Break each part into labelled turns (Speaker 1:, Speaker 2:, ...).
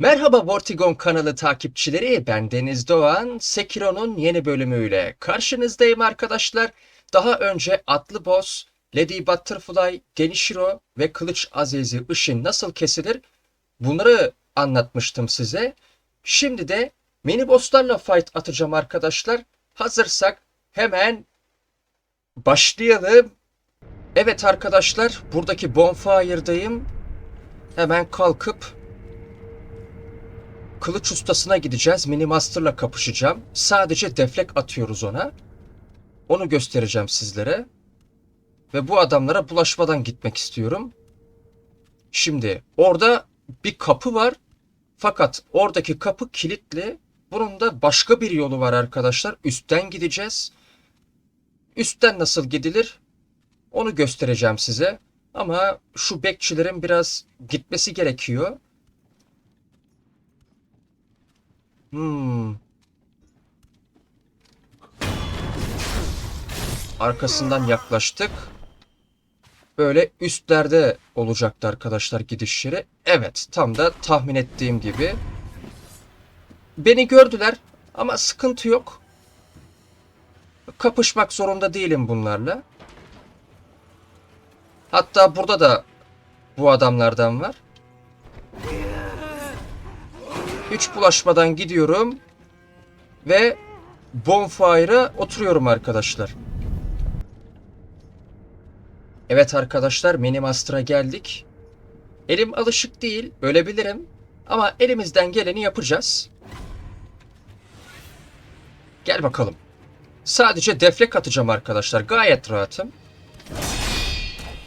Speaker 1: Merhaba Vortigon kanalı takipçileri, ben Deniz Doğan. Sekiro'nun yeni bölümüyle karşınızdayım arkadaşlar. Daha önce Atlı Boss, Lady Butterfly, Genishiro ve Kılıç Azizi Işın nasıl kesilir bunları anlatmıştım size. Şimdi de mini bosslarla fight atacağım arkadaşlar. Hazırsak hemen başlayalım. Evet arkadaşlar, buradaki bonfire'dayım. Hemen kalkıp kılıç ustasına gideceğiz. Mini Master'la kapışacağım. Sadece deflek atıyoruz ona. Onu göstereceğim sizlere. Ve bu adamlara bulaşmadan gitmek istiyorum. Şimdi orada bir kapı var. Fakat oradaki kapı kilitli. Bunun da başka bir yolu var arkadaşlar. Üstten gideceğiz. Üstten nasıl gidilir? Onu göstereceğim size. Ama şu bekçilerin biraz gitmesi gerekiyor. Hmm. Arkasından yaklaştık. Böyle üstlerde olacaktı arkadaşlar gidiş yeri. Evet, tam da tahmin ettiğim gibi. Beni gördüler ama sıkıntı yok. Kapışmak zorunda değilim bunlarla. Hatta burada da bu adamlardan var. Hiç bulaşmadan gidiyorum. Ve bonfire'a oturuyorum arkadaşlar. Evet arkadaşlar Mini geldik. Elim alışık değil, ölebilirim. Ama elimizden geleni yapacağız. Gel bakalım. Sadece deflek atacağım arkadaşlar. Gayet rahatım.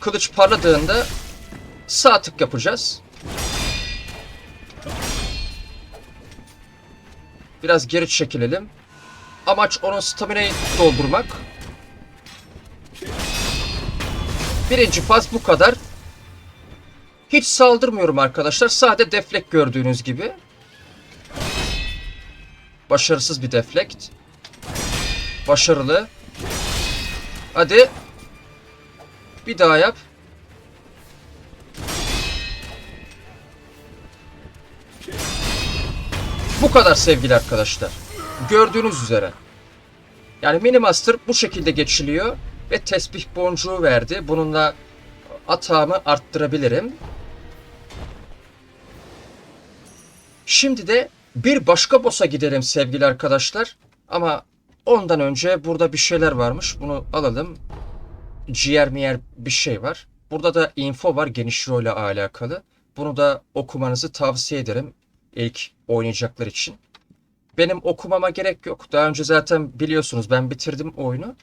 Speaker 1: Kılıç parladığında sağ tık yapacağız. Biraz geri çekilelim. Amaç onun staminayı doldurmak. Birinci faz bu kadar. Hiç saldırmıyorum arkadaşlar. Sade deflek gördüğünüz gibi. Başarısız bir deflekt. Başarılı. Hadi. Bir daha yap. Bu kadar sevgili arkadaşlar. Gördüğünüz üzere. Yani Mini Master bu şekilde geçiliyor ve tesbih boncuğu verdi. Bununla atağımı arttırabilirim. Şimdi de bir başka boss'a gidelim sevgili arkadaşlar. Ama ondan önce burada bir şeyler varmış. Bunu alalım. Ciğer miyer bir şey var. Burada da info var geniş ile alakalı. Bunu da okumanızı tavsiye ederim ilk oynayacaklar için. Benim okumama gerek yok. Daha önce zaten biliyorsunuz ben bitirdim oyunu.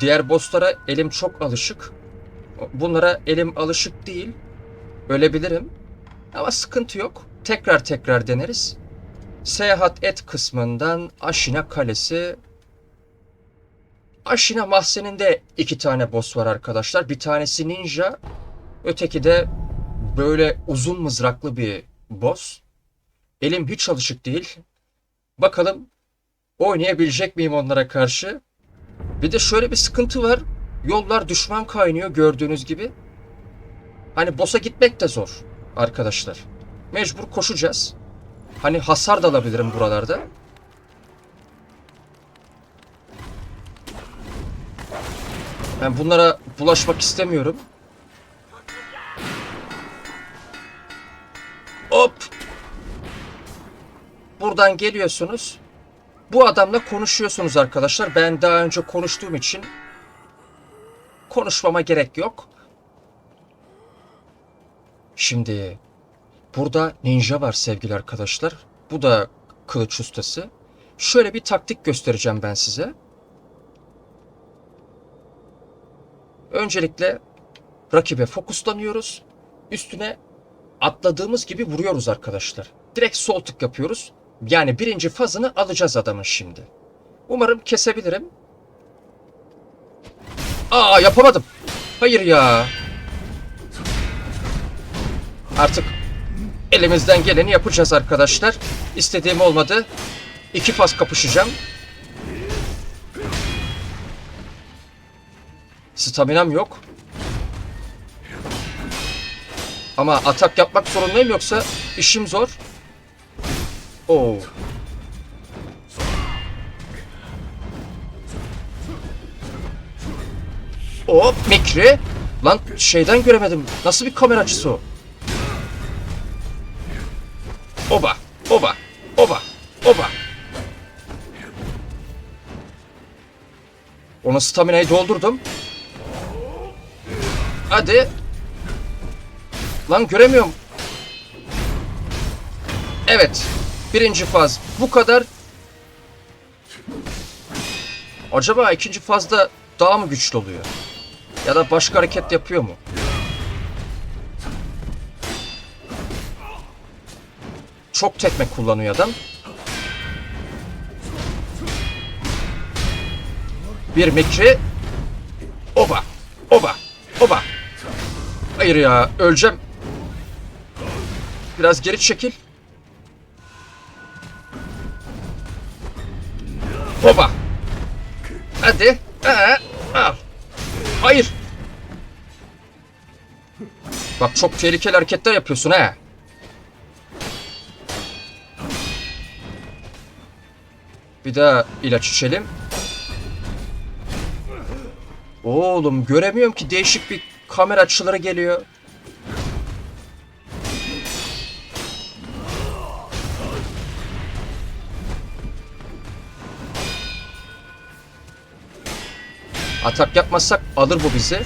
Speaker 1: Diğer bosslara elim çok alışık. Bunlara elim alışık değil. Ölebilirim. Ama sıkıntı yok. Tekrar tekrar deneriz. Seyahat et kısmından Aşina Kalesi. Aşina mahzeninde iki tane boss var arkadaşlar. Bir tanesi ninja. Öteki de böyle uzun mızraklı bir boss. Elim hiç alışık değil. Bakalım oynayabilecek miyim onlara karşı? Bir de şöyle bir sıkıntı var. Yollar düşman kaynıyor gördüğünüz gibi. Hani boss'a gitmek de zor arkadaşlar. Mecbur koşacağız. Hani hasar da alabilirim buralarda. Ben bunlara bulaşmak istemiyorum. Buradan geliyorsunuz. Bu adamla konuşuyorsunuz arkadaşlar. Ben daha önce konuştuğum için konuşmama gerek yok. Şimdi burada ninja var sevgili arkadaşlar. Bu da kılıç ustası. Şöyle bir taktik göstereceğim ben size. Öncelikle rakibe fokuslanıyoruz. Üstüne atladığımız gibi vuruyoruz arkadaşlar. Direkt sol tık yapıyoruz. Yani birinci fazını alacağız adamın şimdi. Umarım kesebilirim. Aa yapamadım. Hayır ya. Artık elimizden geleni yapacağız arkadaşlar. İstediğim olmadı. İki faz kapışacağım. Staminam yok. Ama atak yapmak zorundayım yoksa işim zor. Oo. Hop mikri. Lan şeyden göremedim. Nasıl bir kamera açısı o? Oba, oba, oba, oba. Onun staminayı doldurdum. Hadi. Lan göremiyorum. Evet. Birinci faz bu kadar. Acaba ikinci fazda daha mı güçlü oluyor? Ya da başka hareket yapıyor mu? Çok tekme kullanıyor adam. Bir mikri. Oba. Oba. Oba. Hayır ya. Öleceğim. Biraz geri çekil. Oba. Hadi. Aa, al. Hayır. Bak çok tehlikeli hareketler yapıyorsun ha. Bir daha ilaç içelim. Oğlum göremiyorum ki değişik bir kamera açıları geliyor. Atak yapmazsak alır bu bizi.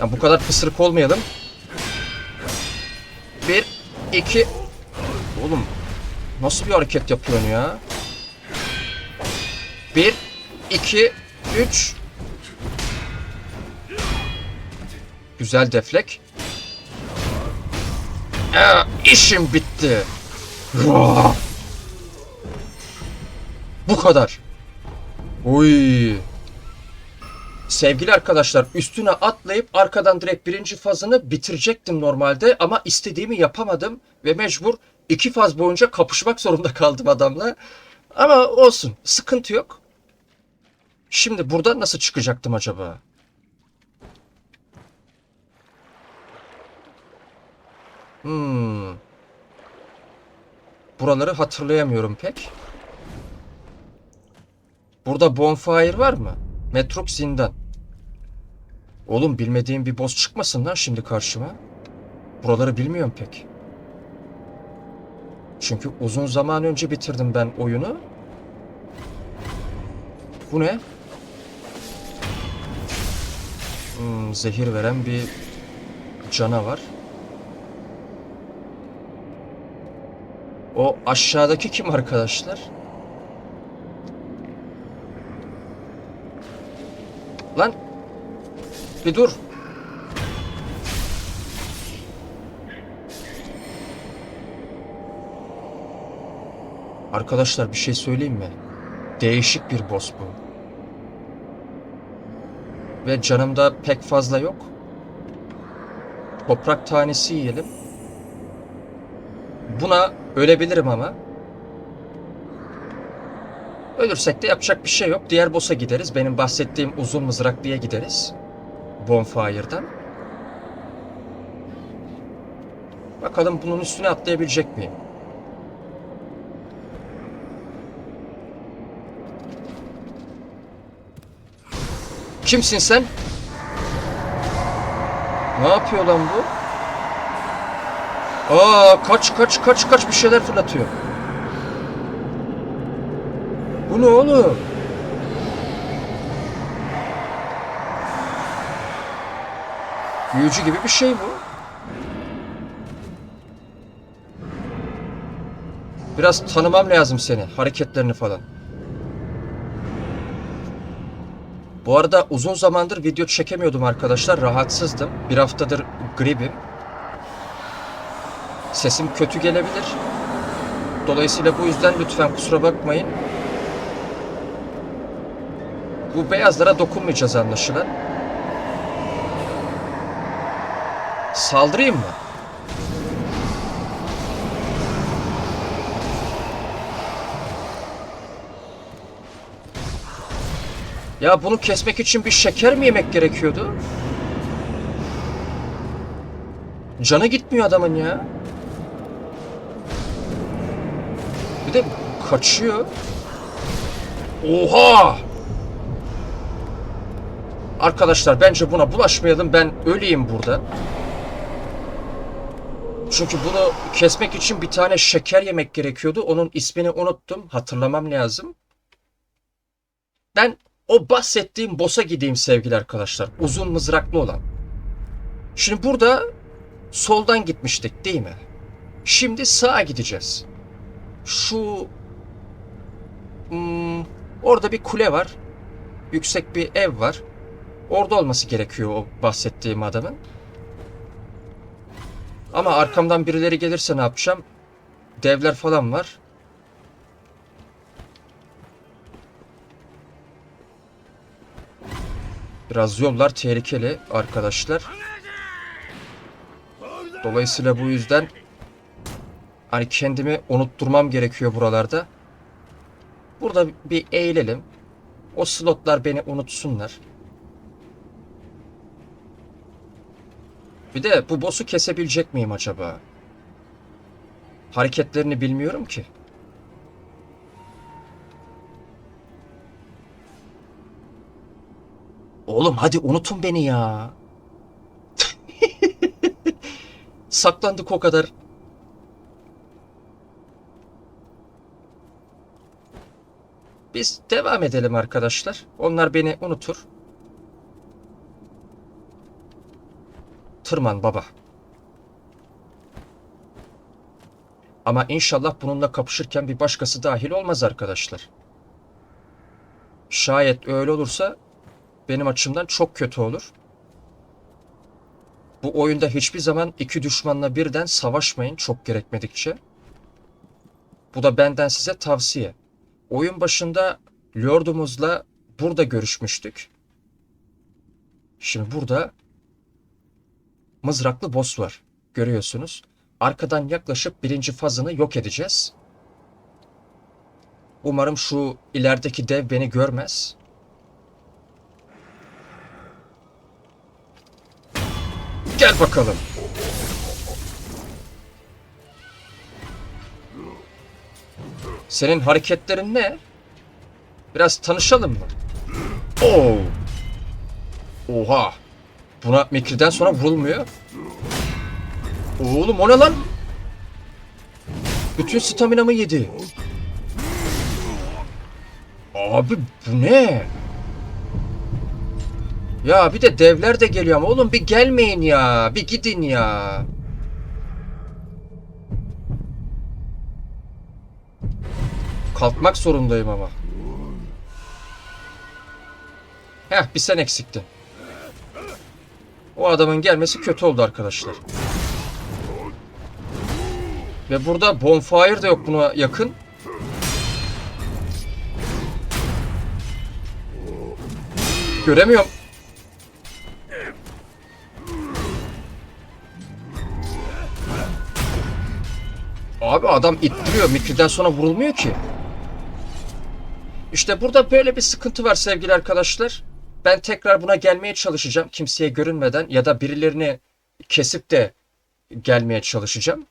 Speaker 1: Ya bu kadar pısırık olmayalım. Bir, iki... Oğlum nasıl bir hareket yapıyorsun ya? Bir, iki, üç. Güzel deflek. Aa, işim bitti. Vah! Bu kadar. Uy. Sevgili arkadaşlar üstüne atlayıp arkadan direkt birinci fazını bitirecektim normalde ama istediğimi yapamadım ve mecbur iki faz boyunca kapışmak zorunda kaldım adamla. Ama olsun sıkıntı yok. Şimdi buradan nasıl çıkacaktım acaba? Hmm. Buraları hatırlayamıyorum pek. Burada bonfire var mı? Metrok zindan. Oğlum bilmediğim bir boss çıkmasın lan şimdi karşıma. Buraları bilmiyorum pek. Çünkü uzun zaman önce bitirdim ben oyunu. Bu ne? Hmm, zehir veren bir canavar. O aşağıdaki kim arkadaşlar? Lan. Bir dur. Arkadaşlar bir şey söyleyeyim mi? Değişik bir boss bu. Ve canımda pek fazla yok. Toprak tanesi yiyelim. Buna ölebilirim ama. Ölürsek de yapacak bir şey yok. Diğer boss'a gideriz. Benim bahsettiğim uzun mızraklıya gideriz. Bonfire'dan. Bakalım bunun üstüne atlayabilecek miyim? Kimsin sen? Ne yapıyor lan bu? Aa kaç kaç kaç kaç bir şeyler fırlatıyor. Bu ne oğlum? Büyücü gibi bir şey bu. Biraz tanımam lazım seni, hareketlerini falan. Bu arada uzun zamandır video çekemiyordum arkadaşlar. Rahatsızdım. Bir haftadır gripim. Sesim kötü gelebilir. Dolayısıyla bu yüzden lütfen kusura bakmayın. Bu beyazlara dokunmayacağız anlaşılan. Saldırayım mı? Ya bunu kesmek için bir şeker mi yemek gerekiyordu? Canı gitmiyor adamın ya. Bir de kaçıyor. Oha! Arkadaşlar bence buna bulaşmayalım. Ben öleyim burada. Çünkü bunu kesmek için bir tane şeker yemek gerekiyordu. Onun ismini unuttum. Hatırlamam lazım. Ben o bahsettiğim boss'a gideyim sevgili arkadaşlar. Uzun mızraklı olan. Şimdi burada soldan gitmiştik değil mi? Şimdi sağa gideceğiz. Şu hmm, orada bir kule var. Yüksek bir ev var. Orada olması gerekiyor o bahsettiğim adamın. Ama arkamdan birileri gelirse ne yapacağım? Devler falan var. Biraz yollar tehlikeli arkadaşlar. Dolayısıyla bu yüzden hani kendimi unutturmam gerekiyor buralarda. Burada bir eğilelim. O slotlar beni unutsunlar. Bir de bu boss'u kesebilecek miyim acaba? Hareketlerini bilmiyorum ki. Oğlum hadi unutun beni ya. Saklandık o kadar. Biz devam edelim arkadaşlar. Onlar beni unutur. Tırman baba. Ama inşallah bununla kapışırken bir başkası dahil olmaz arkadaşlar. Şayet öyle olursa benim açımdan çok kötü olur. Bu oyunda hiçbir zaman iki düşmanla birden savaşmayın çok gerekmedikçe. Bu da benden size tavsiye. Oyun başında Lord'umuzla burada görüşmüştük. Şimdi burada mızraklı boss var. Görüyorsunuz. Arkadan yaklaşıp birinci fazını yok edeceğiz. Umarım şu ilerideki dev beni görmez. Gel bakalım. Senin hareketlerin ne? Biraz tanışalım mı? Oo. Oha. Buna Mikri'den sonra vurulmuyor. Oğlum o ne lan? Bütün staminamı yedi. Abi bu ne? Ya bir de devler de geliyor ama oğlum bir gelmeyin ya. Bir gidin ya. Kalkmak zorundayım ama. Heh bir sen eksiktin. O adamın gelmesi kötü oldu arkadaşlar. Ve burada bonfire de yok buna yakın. Göremiyorum. Abi adam ittiriyor. Mikriden sonra vurulmuyor ki. İşte burada böyle bir sıkıntı var sevgili arkadaşlar. Ben tekrar buna gelmeye çalışacağım kimseye görünmeden ya da birilerini kesip de gelmeye çalışacağım.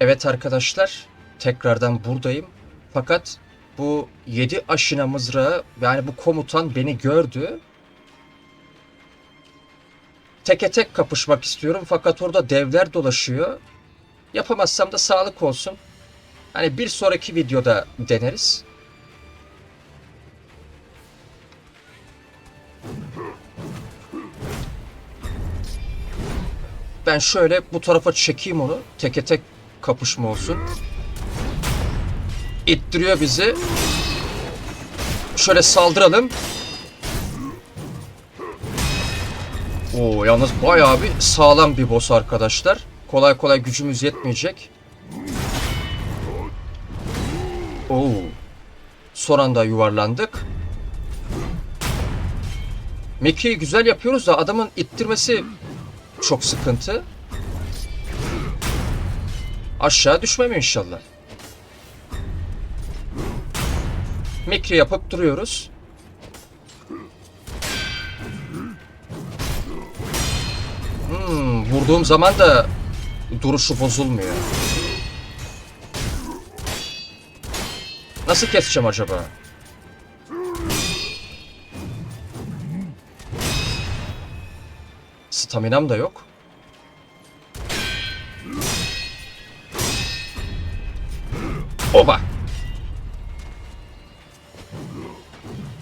Speaker 1: Evet arkadaşlar, tekrardan buradayım. Fakat bu 7 aşina mızrağı yani bu komutan beni gördü. Teke tek kapışmak istiyorum fakat orada devler dolaşıyor. Yapamazsam da sağlık olsun. Hani bir sonraki videoda deneriz. Ben şöyle bu tarafa çekeyim onu. Teke tek kapışma olsun. İttiriyor bizi. Şöyle saldıralım. Oo yalnız bayağı bir sağlam bir boss arkadaşlar. Kolay kolay gücümüz yetmeyecek. Oo. Son anda yuvarlandık. Meki'yi güzel yapıyoruz da adamın ittirmesi çok sıkıntı. Aşağı düşmem inşallah. Mekri yapıp duruyoruz. Hmm, vurduğum zaman da duruşu bozulmuyor. Nasıl keseceğim acaba? Staminam da yok. Oba!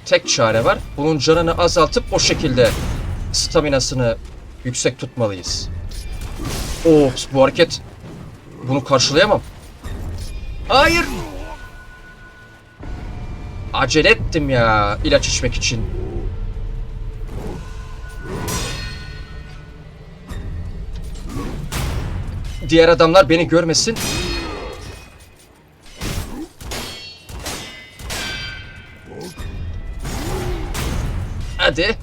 Speaker 1: Tek çare var. Bunun canını azaltıp o şekilde staminasını yüksek tutmalıyız. Oo, bu hareket bunu karşılayamam. Hayır. Acele ettim ya ilaç içmek için. Diğer adamlar beni görmesin. Hadi.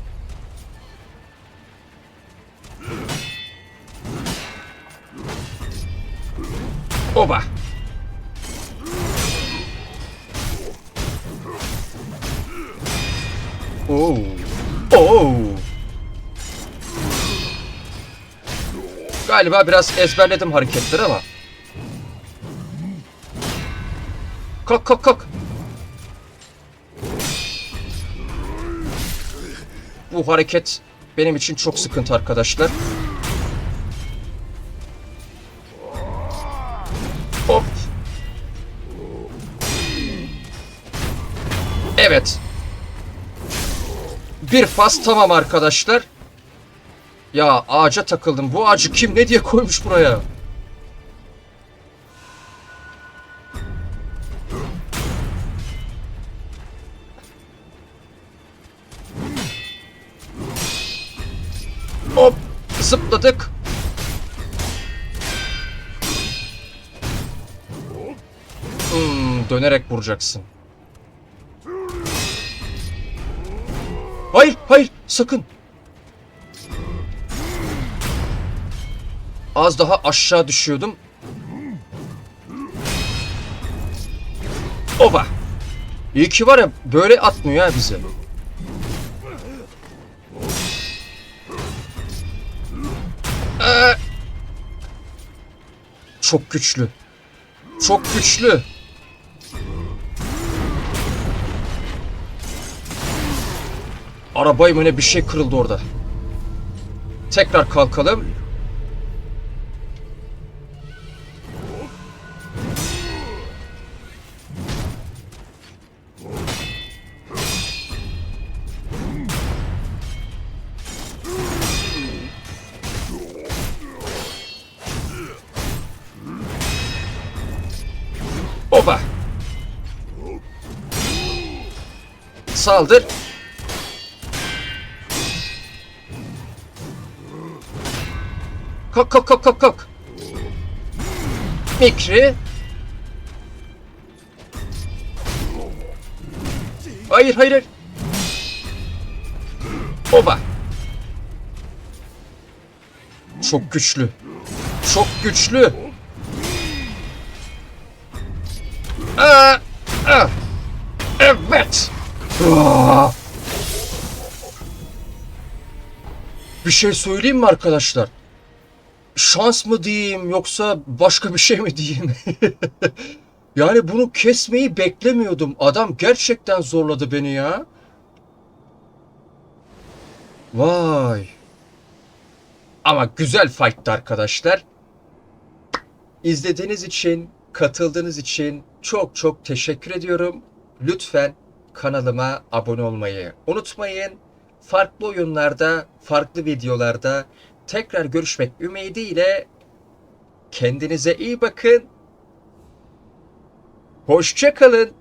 Speaker 1: Galiba biraz ezberledim hareketleri ama. Kalk kalk kalk. Bu hareket benim için çok sıkıntı arkadaşlar. Hop. Evet. Bir faz tamam arkadaşlar. Ya ağaca takıldım. Bu ağacı kim ne diye koymuş buraya? Hop zıpladık. Hmm, dönerek vuracaksın. Hayır, hayır, sakın. Az daha aşağı düşüyordum. Oba. İyi ki var ya böyle atmıyor ha bizi. Ee, Çok güçlü. Çok güçlü. Arabayı mı ne bir şey kırıldı orada. Tekrar kalkalım. Saldır. Kalk kalk kalk kalk kalk. Mikri. Hayır hayır hayır. Oba. Çok güçlü. Çok güçlü. Aa. Bir şey söyleyeyim mi arkadaşlar? Şans mı diyeyim yoksa başka bir şey mi diyeyim? yani bunu kesmeyi beklemiyordum. Adam gerçekten zorladı beni ya. Vay. Ama güzel fight'tı arkadaşlar. İzlediğiniz için, katıldığınız için çok çok teşekkür ediyorum. Lütfen kanalıma abone olmayı unutmayın. Farklı oyunlarda, farklı videolarda tekrar görüşmek ümidiyle kendinize iyi bakın. Hoşça kalın.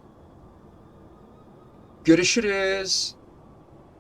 Speaker 1: Görüşürüz.